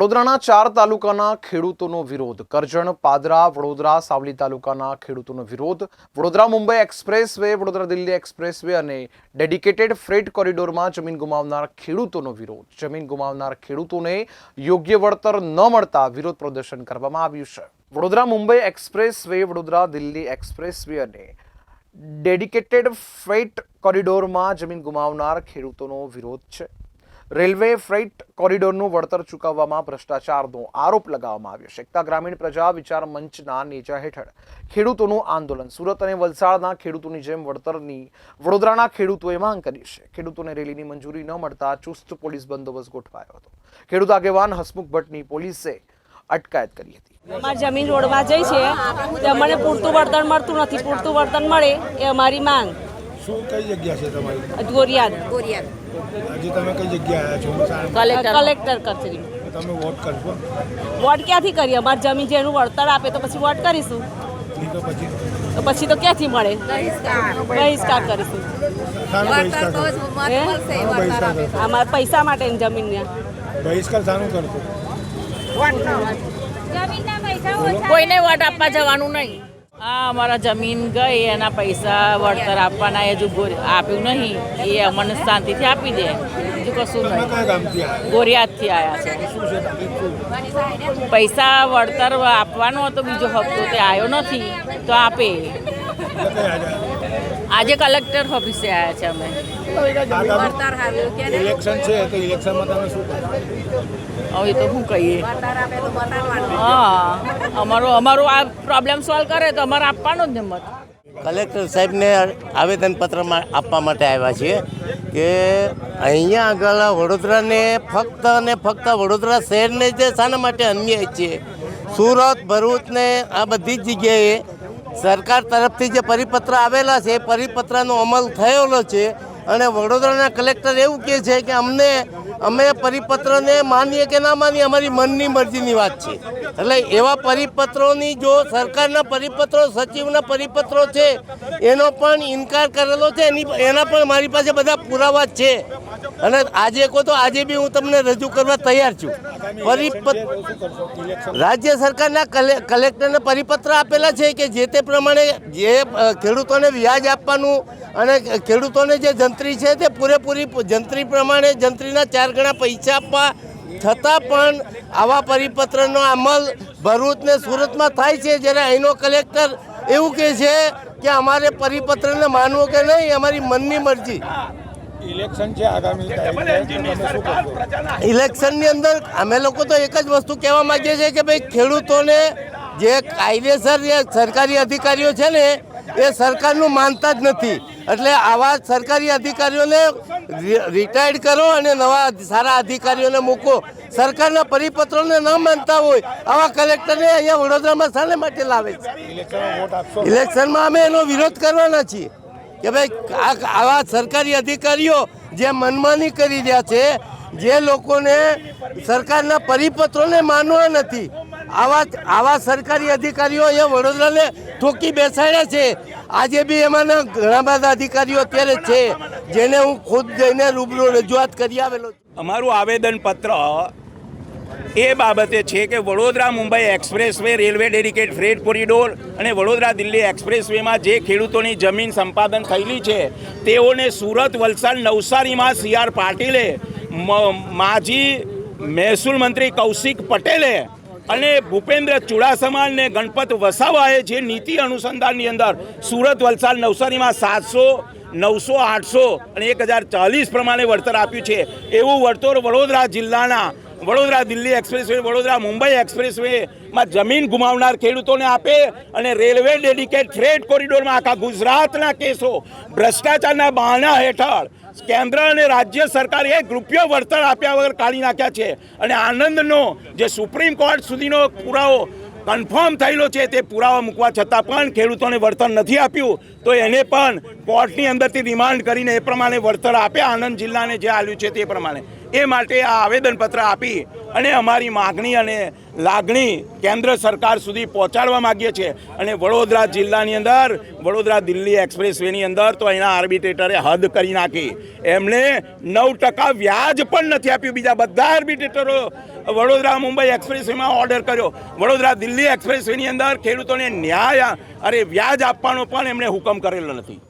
વડોદરાના ચાર તાલુકાના ખેડૂતોનો વિરોધ. કરજણ, પાદરા, વડોદરા, સાવલી તાલુકાના ખેડૂતોનો વિરોધ. Vadodara Mumbai expressway Vadodara Delhi expressway અને ડેડિકેટેડ ફ્રેટ કોરિડોરમાં જમીન ગુમાવનાર ખેડૂતોનો વિરોધ. જમીન ગુમાવનાર ખેડૂતોને યોગ્ય વળતર ન મળતા વિરોધ પ્રદર્શન કરવામાં આવ્યું છે. Vadodara Mumbai expressway Vadodara Delhi expressway અને ડેડિકેટેડ ફ્રેટ કોરિડોરમાં જમીન ગુમાવનાર ખેડૂતોનો વિરોધ છે. રેલવે ફ્રેટ કોરિડોરનું વળતર ચૂકવવામાં ભ્રષ્ટાચારનો આરોપ લગાવવામાં આવ્યો છે. એકતા ગ્રામીણ પ્રજા વિચાર મંચના નેજા હેઠળ ખેડૂતોનું આંદોલન. સુરત અને વલસાડના ખેડૂતોની જેમ વળતરની વડોદરાના ખેડૂતોએ માંગ કરી છે. ખેડૂતોને રેલીની મંજૂરી ન મળતા ચુસ્ત પોલીસ બંદોબસ્ત ગોઠવાયો હતો. ખેડૂત આગેવાન હસમુખ ભટ્ટની પોલીસે અટકાયત કરી હતી. અમારી જમીન રોડમાં જઈ છે. તે અમને પૂરતું વળતર મળતું નથી. પૂરતું વળતર મળે એ અમારી માંગ. શું કઈ જગ્યા છે તમારી? ગોરિયાદ. હજી તમે કઈ જગ્યાએ આવ્યા છો? કલેક્ટર. કલેક્ટર કચેરી. તમે વોટ કરશો? વોટ ક્યાંથી કરીએ? અમારે જમીન જેનું વળતર આપે તો પછી વોટ કરીશું. તો પછી તો પછી તો ક્યાંથી મળે? બહિષ્કાર. કરીશું. અમારે પૈસા માટેની જમીનને બહિષ્કાર શાનું કરશો? કોઈને વોટ આપવા જવાનું નહીં. આ અમારા જમીન ગઈ એના પૈસા વળતર આપવાના એ હજુ આપ્યું નહીં. એ અમને શાંતિથી આપી દે. બીજું કશું નહીં. આવ્યા? ગોરિયાદથી આવ્યા છે. પૈસા વળતર આપવાનો હતો બીજો હપ્તો તે આવ્યો નથી તો આપે. આજે કલેક્ટર ઓફિસે આવ્યા છે અમે. ઇલેક્શન છે તો ઇલેક્શનમાં તમે શું હવે તો શું કહીએ. હા અમારો અમારો આ પ્રોબ્લેમ સોલ્વ કરે તો અમારે આપવાનો જ ને મત. કલેક્ટર સાહેબને આવેદનપત્ર આપવા માટે આવ્યા છીએ કે અહીંયા આગળ વડોદરાને ફક્ત અને ફક્ત વડોદરા શહેરને જે શાના માટે અન્યાય છે. સુરત ભરૂચને આ બધી જ જગ્યાએ સરકાર તરફથી જે પરિપત્ર આવેલા છે એ પરિપત્રનો અમલ થયેલો છે અને વડોદરાના કલેક્ટર એવું કહે છે કે અમને અમે પરિપત્રને માનીએ કે ના માનીએ, અમારી મનની મરજીની વાત છે. એટલે એવા પરિપત્રોની જો સરકારના પરિપત્રો, સચિવના પરિપત્રો છે, એનો પણ ઇનકાર કરેલો છે, એની એના પણ મારી પાસે બધા પુરાવા છે. અને આજે કહો તો આજે બી હું તમને રજૂ કરવા તૈયાર છું. પરિપત્ર રાજ્ય સરકારના કલે- કલેક્ટરને પરિપત્ર આપેલા છે કે જે તે પ્રમાણે જે ખેડૂતોને વ્યાજ આપવાનું અને ખેડૂતોને જે જંત્રી છે તે પૂરેપૂરી જંત્રી પ્રમાણે જંત્રીના ચાર ગણા પૈસા આપવા છતાં પણ આવા પરિપત્રનો અમલ ભરૂચ ને સુરતમાં થાય છે જ્યારે અહીંનો કલેક્ટર એવું કહે છે કે અમારે પરિપત્રને માનવો કે નહીં અમારી મનની મરજી. ઇલેક્શન છે આગામી ઇલેક્શનની અંદર અમે લોકો તો એક જ વસ્તુ કહેવા માંગીએ છીએ કે ભાઈ ખેડૂતોને જે કાયદેસર સરકારી અધિકારીઓ છે ને એ સરકારનું માનતા જ નથી. એટલે આવા સરકારી અધિકારીઓને રિટાયર્ડ કરો અને નવા સારા અધિકારીઓને મૂકો. સરકારના પરિપત્રોને ન માનતા હોય, આવા કલેક્ટરને અહીંયા વડોદરામાં શાને માટે લાવે છે? ઇલેક્શનમાં અમે એનો વિરોધ કરવાના છીએ. કે ભાઈ આવા સરકારી અધિકારીઓ જે મનમાની કરી રહ્યા છે, જે લોકોને સરકારના પરિપત્રોને માનવા નથી આવા આવા સરકારી અધિકારીઓ અહીંયા વડોદરાને ઠોકી બેસાડ્યા છે. આજે બી એમાંના ઘણા બધા અધિકારીઓ અત્યારે છે, જેને હું ખુદ જઈને રૂબરૂ રજૂઆત કરી આવેલો અમારું અમારું આવેદનપત્ર એ બાબતે છે કે Vadodara Mumbai expressway railway dedicate, freight corridor અને વડોદરા દિલ્હી એક્સપ્રેસ વેમાં જે ખેડૂતોની જમીન સંપાદન થયેલી છે, તેઓને સુરત, વલસાડ, નવસારીમાં સી આર પાટીલે માજી મહેસૂલ મંત્રી કૌશિક પટેલે અને ભૂપેન્દ્ર ચુડાસમાને ગણપત વસાવાએ જે નીતિ અનુસંધાનની અંદર સુરત વલસાડ નવસારીમાં સાતસો, નવસો, આઠસો અને એક હજાર ચાલીસ પ્રમાણે વળતર આપ્યું છે. એવું વળતર વડોદરા જિલ્લાના, Vadodara Delhi expressway Vadodara Mumbai express વેમાં જમીન ગુમાવનાર ખેડૂતોને આપે અને રેલવે ડેડિકેટ ફ્રેટ કોરિડોરમાં આખા ગુજરાતના કેસો, ભ્રષ્ટાચારના બહાના હેઠળ કેન્દ્ર અને રાજ્ય સરકારે એક વળતર આપ્યા વગર કાઢી નાખ્યા છે. અને આનંદનો જે સુપ્રીમ કોર્ટ સુધીનો પુરાવો કન્ફર્મ થયેલો છે તે પુરાવા મૂકવા છતાં પણ ખેડૂતોને વળતર નથી આપ્યું. તો એને પણ કોર્ટની અંદરથી રિમાન્ડ કરીને એ પ્રમાણે વળતર આપ્યા આણંદ જિલ્લાને જે આવ્યું છે તે પ્રમાણે. એ માટે આ આવેદનપત્ર આપી અને અમારી માગણી અને લાગણી કેન્દ્ર સરકાર સુધી પહોંચાડવા માગીએ છીએ. અને વડોદરા જિલ્લાની અંદર, વડોદરા દિલ્હી એક્સપ્રેસ વેની અંદર તો અહીંના આર્બિટ્રેટરે હદ કરી નાખી. એમણે નવ ટકા વ્યાજ પણ નથી આપ્યું. બીજા બધા આર્બિટ્રેટરો વડોદરા મુંબઈ એક્સપ્રેસ વેમાં ઓર્ડર કર્યો. વડોદરા દિલ્હી એક્સપ્રેસ વેની અંદર ખેડૂતોને ન્યાય, અરે વ્યાજ આપવાનો પણ એમણે હુકમ કરેલો નથી.